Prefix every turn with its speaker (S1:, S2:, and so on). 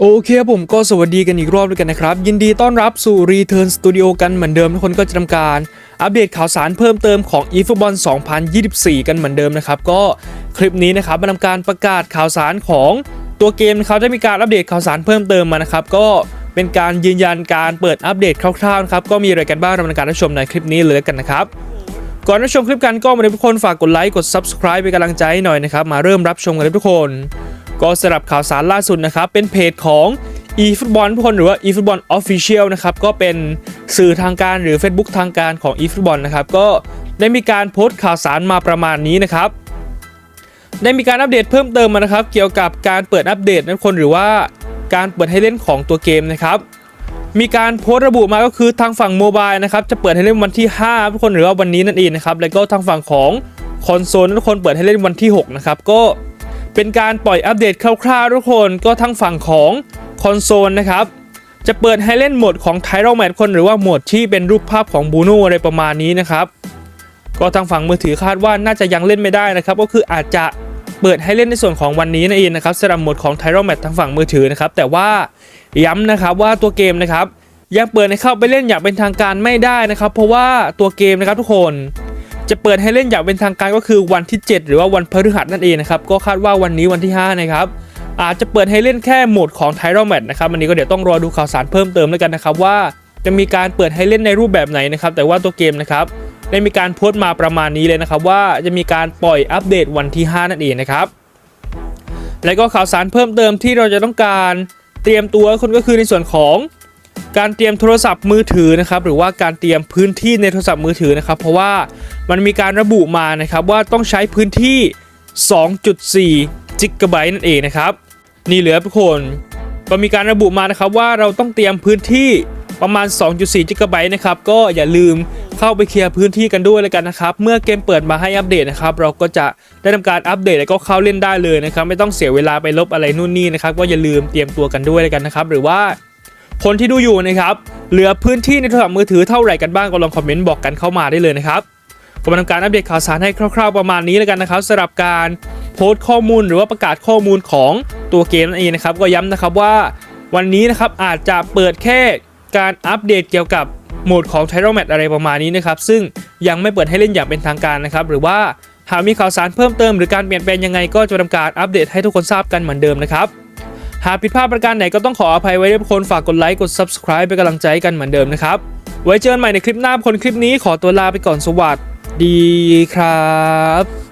S1: โอเคครับผมก็สวัสดีกันอีกรอบด้วยกันนะครับ ยินดีต้อนรับสู่ Return Studio กันเหมือนเดิมทุกคนก็จะทำการ อัปเดตข่าวสารเพิ่มเติมของ eFootball 2024 กันเหมือนเดิมนะครับ ก็คลิปนี้นะครับมาทำการประกาศข่าวสารของตัวเกมนะครับได้มีการอัปเดตข่าวสารเพิ่มเติมมานะครับ ก็เป็นการยืนยันการเปิดอัปเดตคร่าวๆนะครับก็มีอะไรกันบ้างเรามาทำการรับชมในคลิปนี้เลยกันนะครับก่อนรับชมคลิปกันก็มาเลยทุกคนฝากกดไลค์กด Subscribe เป็นกำลังใจให้หน่อยนะครับมาเริ่มรับชมกันเลยทุกคน ก็สำหรับข่าวสารล่าสุดนะครับ เป็นเพจของ eFootball ทุกคนหรือว่า eFootball Official นะครับก็เป็นสื่อทางการหรือ Facebook ทางการของ eFootball นะครับก็ได้มีการโพสต์ข่าวสารมาประมาณนี้นะครับ ได้มีการอัปเดตเพิ่มเติมมานะครับ เกี่ยวกับการเปิดอัปเดตนะทุกคนหรือว่าการเปิดให้เล่นของตัวเกมนะครับ มีการโพสต์ระบุมาก็คือทางฝั่งโมบายนะครับจะเปิดให้เล่นวันที่ 5 ทุกคนหรือว่าวันนี้นั่นเองนะครับแล้วก็ทางฝั่งของคอนโซลทุกคนเปิดให้เล่นวันที่ 6 นะครับก็ เป็นการปล่อยอัปเดตคร่าวๆทุกคนก็ทางฝั่งของคอนโซลนะครับจะเปิดให้เล่นโหมดของไทโรแมทคนหรือว่าโหมดที่เป็นรูปภาพของบูโนอะไรประมาณนี้นะครับก็ทางฝั่งมือถือคาดว่าน่าจะยังเล่นไม่ได้นะครับก็คืออาจจะเปิดให้เล่นในส่วนของวันนี้นั่นเองนะครับสำหรับโหมดของไทโรแมททางฝั่งมือถือนะครับแต่ว่าย้ำนะครับว่าตัวเกมนะครับยังเปิดให้เข้าไปเล่นอย่างเป็นทางการไม่ได้นะครับ เพราะว่าตัวเกมนะครับทุกคน จะเปิดให้เล่นอย่างเป็นทางการก็คือวันที่ 7 หรือว่าวันพฤหัสนั่นเองนะครับก็คาดว่าวันนี้วันที่ 5 นะครับอาจจะเปิดให้เล่นแค่โหมดของ t y r o m a t นะครับอันนี้ก็เดี๋ยวต้องรอดูข่าวสารเพิ่มเติมแล้วกันนะครับว่าจะมีการเปิดให้เล่นในรูปแบบไหนนะครับแต่ว่าตัวเกมนะครับได้มีการโพสต์มาประมาณนี้เลยนะครับว่าจะมีการปล่อยอัปเดตวันที่ 5 นั่นเองนะครับและก็ข่าวสารเพิ่มเติมที่เราจะต้องการเตรียมตัวคนก็คือในส่วนของ การเตรียมโทรศัพท์มือถือนะครับหรือว่าการเตรียมพื้นที่ในโทรศัพท์มือถือนะครับ เพราะว่ามันมีการระบุมานะครับว่าต้องใช้พื้นที่ 2.4 จิกะไบต์นั่นเองนะครับ นี่เหลือทุกคนก็มีการระบุมานะครับว่าเราต้องเตรียมพื้นที่ประมาณ 2.4 จิกะไบต์นะครับก็อย่าลืมเข้าไปเคลียร์พื้นที่กันด้วยเลยกันนะครับ เมื่อเกมเปิดมาให้อัปเดตนะครับ เราก็จะได้ทำการอัปเดตแล้วก็เข้าเล่นได้เลยนะครับ ไม่ต้องเสียเวลาไปลบอะไรนู่นนี่นะครับ ก็อย่าลืมเตรียมตัวกันด้วยเลยกันนะครับ หรือว่า คนที่ดูอยู่นะครับเหลือพื้นที่ในโทรศัพท์มือถือเท่าไหร่กันบ้างก็ลองคอมเมนต์บอกกันเข้ามาได้เลยนะครับก็มาทำการอัปเดตข่าวสารให้คร่าวๆประมาณนี้แล้วกันนะครับสำหรับการโพสต์ข้อมูลหรือว่าประกาศข้อมูลของตัวเกมนั่นเองนะครับก็ย้ำนะครับว่าวันนี้นะครับอาจจะเปิดแค่การอัปเดตเกี่ยวกับโหมดของ t y r o m a t อะไรประมาณนี้นะครับซึ่งยังไม่เปิดให้เล่นอย่างเป็นทางการนะครับหรือว่าหากมีข่าวสารเพิ่มเติมหรือการเปลี่ยนแปลงยังไงก็จะทำการอัปเดตให้ทุกคนทราบกันเหมือนเดิมนะครับ หากผิดพลาดประการไหนก็ต้องขออภัยไว้ด้วยคนฝากกดไลค์กด subscribe เป็นกำลังใจกันเหมือนเดิมนะครับ ไว้เจอกันใหม่ในคลิปหน้าคนคลิปนี้ขอตัวลาไปก่อนสวัสดีครับ